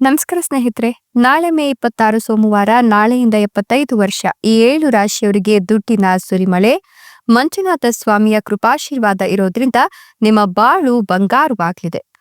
ನಮಸ್ಕಾರ ಸ್ನೇಹಿತರೆ, ನಾಳೆ ಮೇ ಇಪ್ಪತ್ತಾರು ಸೋಮವಾರ, ನಾಳೆಯಿಂದ ಎಪ್ಪತ್ತೈದು ವರ್ಷ, ಈ ಏಳು ರಾಶಿಯವರಿಗೆ ದುಡ್ಡಿನ ಸುರಿಮಳೆ, ಮಂಜುನಾಥ ಸ್ವಾಮಿಯ ಕೃಪಾಶೀರ್ವಾದ ಇರೋದ್ರಿಂದ ನಿಮ್ಮ ಬಾಳು ಬಂಗಾರವಾಗಲಿದೆ.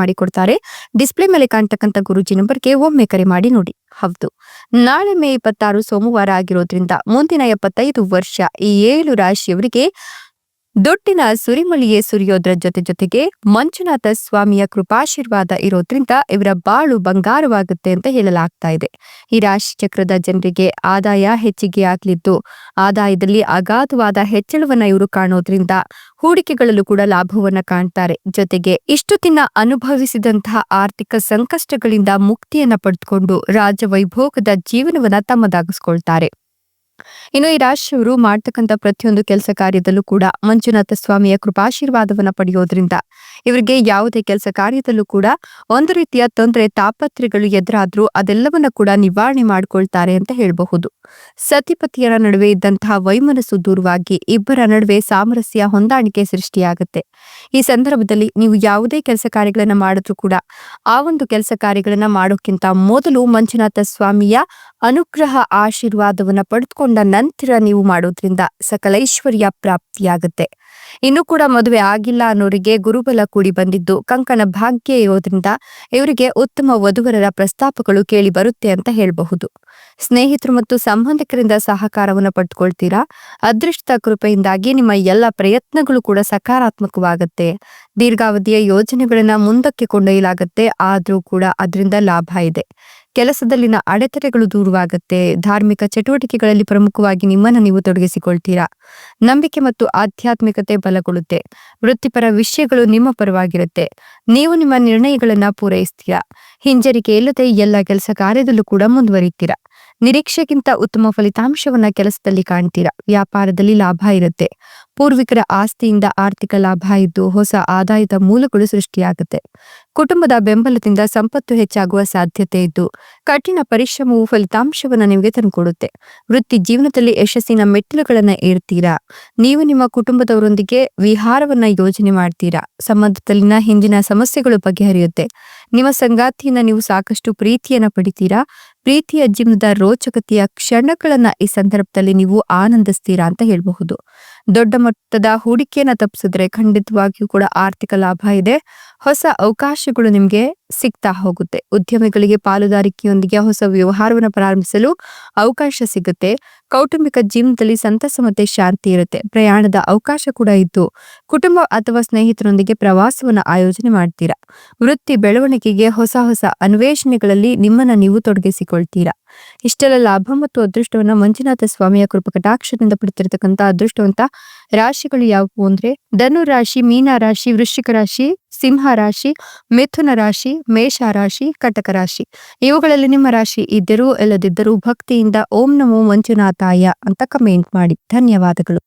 ಮಾಡಿಕೊಡ್ತಾರೆ. ಡಿಸ್ಪ್ಲೇ ಮೇಲೆ ಕಾಣ್ತಕ್ಕಂತ ಗುರುಜಿ ನಂಬರ್ಗೆ ಒಮ್ಮೆ ಕರೆ ಮಾಡಿ ನೋಡಿ. ಹೌದು. ನಾಳೆ ಮೇ ಇಪ್ಪತ್ತಾರು ಸೋಮವಾರ ಆಗಿರೋದ್ರಿಂದ ಮುಂದಿನ ಎಪ್ಪತ್ತೈದು ವರ್ಷ ಈ ಏಳು ರಾಶಿಯವರಿಗೆ ದುಡ್ಡಿನ ಸುರಿಮಳಿಯೇ ಸುರಿಯೋದ್ರ ಜೊತೆ ಜೊತೆಗೆ ಮಂಜುನಾಥ ಸ್ವಾಮಿಯ ಕೃಪಾಶೀರ್ವಾದ ಇರೋದ್ರಿಂದ ಇವರ ಬಾಳು ಬಂಗಾರವಾಗುತ್ತೆ ಅಂತ ಹೇಳಲಾಗ್ತಾ ಇದೆ. ಈ ರಾಶಿ ಚಕ್ರದ ಜನರಿಗೆ ಆದಾಯ ಹೆಚ್ಚಿಗೆ ಆಗ್ಲಿದ್ದು, ಆದಾಯದಲ್ಲಿ ಅಗಾಧವಾದ ಹೆಚ್ಚಳವನ್ನ ಇವರು ಕಾಣೋದ್ರಿಂದ ಹೂಡಿಕೆಗಳಲ್ಲೂ ಕೂಡ ಲಾಭವನ್ನ ಕಾಣ್ತಾರೆ. ಜೊತೆಗೆ ಇಷ್ಟು ದಿನ ಅನುಭವಿಸಿದಂತಹ ಆರ್ಥಿಕ ಸಂಕಷ್ಟಗಳಿಂದ ಮುಕ್ತಿಯನ್ನ ಪಡೆದುಕೊಂಡು ರಾಜವೈಭೋಗದ ಜೀವನವನ್ನ ತಮ್ಮದಾಗಿಸ್ಕೊಳ್ತಾರೆ. ಇನ್ನು ಈ ರಾಶಿಯವರು ಮಾಡ್ತಕ್ಕಂಥ ಪ್ರತಿಯೊಂದು ಕೆಲಸ ಕಾರ್ಯದಲ್ಲೂ ಕೂಡ ಮಂಜುನಾಥ ಸ್ವಾಮಿಯ ಕೃಪಾಶೀರ್ವಾದವನ್ನ ಪಡೆಯೋದ್ರಿಂದ ಇವರಿಗೆ ಯಾವುದೇ ಕೆಲಸ ಕಾರ್ಯದಲ್ಲೂ ಕೂಡ ಒಂದು ರೀತಿಯ ತೊಂದರೆ, ತಾಪತ್ರೆಗಳು ಎದುರಾದ್ರೂ ಅದೆಲ್ಲವನ್ನ ಕೂಡ ನಿವಾರಣೆ ಮಾಡ್ಕೊಳ್ತಾರೆ ಅಂತ ಹೇಳಬಹುದು. ಸತಿಪತಿಯರ ನಡುವೆ ಇದ್ದಂತಹ ವೈಮನಸ್ಸು ದೂರವಾಗಿ ಇಬ್ಬರ ನಡುವೆ ಸಾಮರಸ್ಯ ಹೊಂದಾಣಿಕೆ ಸೃಷ್ಟಿಯಾಗುತ್ತೆ. ಈ ಸಂದರ್ಭದಲ್ಲಿ ನೀವು ಯಾವುದೇ ಕೆಲಸ ಕಾರ್ಯಗಳನ್ನ ಮಾಡಿದ್ರು ಕೂಡ ಆ ಒಂದು ಕೆಲಸ ಕಾರ್ಯಗಳನ್ನ ಮಾಡೋಕ್ಕಿಂತ ಮೊದಲು ಮಂಜುನಾಥ ಸ್ವಾಮಿಯ ಅನುಗ್ರಹ ಆಶೀರ್ವಾದವನ್ನ ಪಡೆದುಕೊಂಡ ನಂತರ ನೀವು ಮಾಡೋದ್ರಿಂದ ಸಕಲೈಶ್ವರ್ಯ ಪ್ರಾಪ್ತಿಯಾಗುತ್ತೆ. ಇನ್ನು ಕೂಡ ಮದುವೆ ಆಗಿಲ್ಲ ಅನ್ನೋರಿಗೆ ಗುರುಬಲ ಕೂಡಿ ಬಂದಿದ್ದು ಕಂಕಣ ಭಾಗ್ಯ ಇರೋದ್ರಿಂದ ಇವರಿಗೆ ಉತ್ತಮ ವಧುವರರ ಪ್ರಸ್ತಾಪಗಳು ಕೇಳಿ ಬರುತ್ತೆ ಅಂತ ಹೇಳಬಹುದು. ಸ್ನೇಹಿತರು ಮತ್ತು ಸಂಬಂಧಿಕರಿಂದ ಸಹಕಾರವನ್ನು ಪಡೆದುಕೊಳ್ತೀರಾ ಅದೃಷ್ಟ ಕೃಪೆಯಿಂದಾಗಿ ನಿಮ್ಮ ಎಲ್ಲ ಪ್ರಯತ್ನಗಳು ಕೂಡ ಸಕಾರಾತ್ಮಕವಾಗುತ್ತೆ. ದೀರ್ಘಾವಧಿಯ ಯೋಜನೆಗಳನ್ನ ಮುಂದಕ್ಕೆ ಕೊಂಡೊಯ್ಯಲಾಗುತ್ತೆ, ಆದ್ರೂ ಕೂಡ ಅದರಿಂದ ಲಾಭ ಇದೆ. ಕೆಲಸದಲ್ಲಿನ ಅಡೆತಡೆಗಳು ದೂರವಾಗುತ್ತೆ. ಧಾರ್ಮಿಕ ಚಟುವಟಿಕೆಗಳಲ್ಲಿ ಪ್ರಮುಖವಾಗಿ ನಿಮ್ಮನ್ನು ನೀವು ತೊಡಗಿಸಿಕೊಳ್ತೀರಾ? ನಂಬಿಕೆ ಮತ್ತು ಆಧ್ಯಾತ್ಮಿಕತೆ ಬಲಗೊಳ್ಳುತ್ತೆ. ವೃತ್ತಿಪರ ವಿಷಯಗಳು ನಿಮ್ಮ ಪರವಾಗಿರುತ್ತೆ. ನೀವು ನಿಮ್ಮ ನಿರ್ಣಯಗಳನ್ನ ಪೂರೈಸ್ತೀರಾ? ಹಿಂಜರಿಕೆ ಇಲ್ಲದೆ ಎಲ್ಲ ಕೆಲಸ ಕಾರ್ಯದಲ್ಲೂ ಕೂಡ ಮುಂದುವರಿತೀರಾ? ನಿರೀಕ್ಷೆಗಿಂತ ಉತ್ತಮ ಫಲಿತಾಂಶವನ್ನ ಕೆಲಸದಲ್ಲಿ ಕಾಣ್ತೀರಾ? ವ್ಯಾಪಾರದಲ್ಲಿ ಲಾಭ ಇರುತ್ತೆ. ಪೂರ್ವಿಕರ ಆಸ್ತಿಯಿಂದ ಆರ್ಥಿಕ ಲಾಭ ಇದ್ದು ಹೊಸ ಆದಾಯದ ಮೂಲಗಳು ಸೃಷ್ಟಿಯಾಗುತ್ತೆ. ಕುಟುಂಬದ ಬೆಂಬಲದಿಂದ ಸಂಪತ್ತು ಹೆಚ್ಚಾಗುವ ಸಾಧ್ಯತೆ ಇದ್ದು, ಕಠಿಣ ಪರಿಶ್ರಮವು ಫಲಿತಾಂಶವನ್ನು ನಿಮಗೆ ತಂದುಕೊಡುತ್ತೆ. ವೃತ್ತಿ ಜೀವನದಲ್ಲಿ ಯಶಸ್ಸಿನ ಮೆಟ್ಟಿಲುಗಳನ್ನು ಏರ್ತೀರಾ? ನೀವು ನಿಮ್ಮ ಕುಟುಂಬದವರೊಂದಿಗೆ ವಿಹಾರವನ್ನ ಯೋಜನೆ ಮಾಡ್ತೀರಾ? ಸಂಬಂಧದಲ್ಲಿನ ಹಿಂದಿನ ಸಮಸ್ಯೆಗಳು ಬಗೆಹರಿಯುತ್ತೆ. ನಿಮ್ಮ ಸಂಗಾತಿಯಿಂದ ನೀವು ಸಾಕಷ್ಟು ಪ್ರೀತಿಯನ್ನ ಪಡಿತೀರಾ? ಪ್ರೀತಿಯ ಜೀವನದ ರೋಚಕತೆಯ ಕ್ಷಣಗಳನ್ನ ಈ ಸಂದರ್ಭದಲ್ಲಿ ನೀವು ಆನಂದಿಸ್ತೀರಾ ಅಂತ ಹೇಳಬಹುದು. ದೊಡ್ಡ ಮೊತ್ತದ ಹೂಡಿಕೆಯನ್ನು ತಪ್ಪಿಸಿದ್ರೆ ಖಂಡಿತವಾಗಿಯೂ ಕೂಡ ಆರ್ಥಿಕ ಲಾಭ ಇದೆ. ಹೊಸ ಅವಕಾಶಗಳು ನಿಮಗೆ ಸಿಗ್ತಾ ಹೋಗುತ್ತೆ. ಉದ್ಯಮಿಗಳಿಗೆ ಪಾಲುದಾರಿಕೆಯೊಂದಿಗೆ ಹೊಸ ವ್ಯವಹಾರವನ್ನು ಪ್ರಾರಂಭಿಸಲು ಅವಕಾಶ ಸಿಗುತ್ತೆ. ಕೌಟುಂಬಿಕ ಜೀವನದಲ್ಲಿ ಸಂತಸ ಮತ್ತೆ ಶಾಂತಿ ಇರುತ್ತೆ. ಪ್ರಯಾಣದ ಅವಕಾಶ ಕೂಡ ಇದ್ದು, ಕುಟುಂಬ ಅಥವಾ ಸ್ನೇಹಿತರೊಂದಿಗೆ ಪ್ರವಾಸವನ್ನು ಆಯೋಜನೆ ಮಾಡ್ತೀರಾ? ವೃತ್ತಿ ಬೆಳವಣಿಗೆಗೆ ಹೊಸ ಹೊಸ ಅನ್ವೇಷಣೆಗಳಲ್ಲಿ ನಿಮ್ಮನ್ನ ನೀವು ತೊಡಗಿಸಿಕೊಳ್ತೀರಾ? ಇಷ್ಟೆಲ್ಲ ಲಾಭ ಮತ್ತು ಅದೃಷ್ಟವನ್ನ ಮಂಜುನಾಥ ಸ್ವಾಮಿಯ ಕೃಪಕಟಾಕ್ಷದಿಂದ ಪಡ್ತಿರತಕ್ಕಂತ ಅದೃಷ್ಟವಂತ ರಾಶಿಗಳು ಯಾವುವು ಅಂದ್ರೆ ಧನು ರಾಶಿ, ಮೀನ ರಾಶಿ, ವೃಶ್ಚಿಕ ರಾಶಿ, ಸಿಂಹ ರಾಶಿ, ಮಿಥುನ ರಾಶಿ, ಮೇಷ ರಾಶಿ, ಕಟಕ ರಾಶಿ. ಇವುಗಳಲ್ಲಿ ನಿಮ್ಮ ರಾಶಿ ಇದ್ದರೂ ಇಲ್ಲದಿದ್ದರೂ ಭಕ್ತಿಯಿಂದ ಓಂ ನಮೋ ಮಂಜುನಾಥಾಯ ಅಂತ ಕಮೆಂಟ್ ಮಾಡಿ. ಧನ್ಯವಾದಗಳು.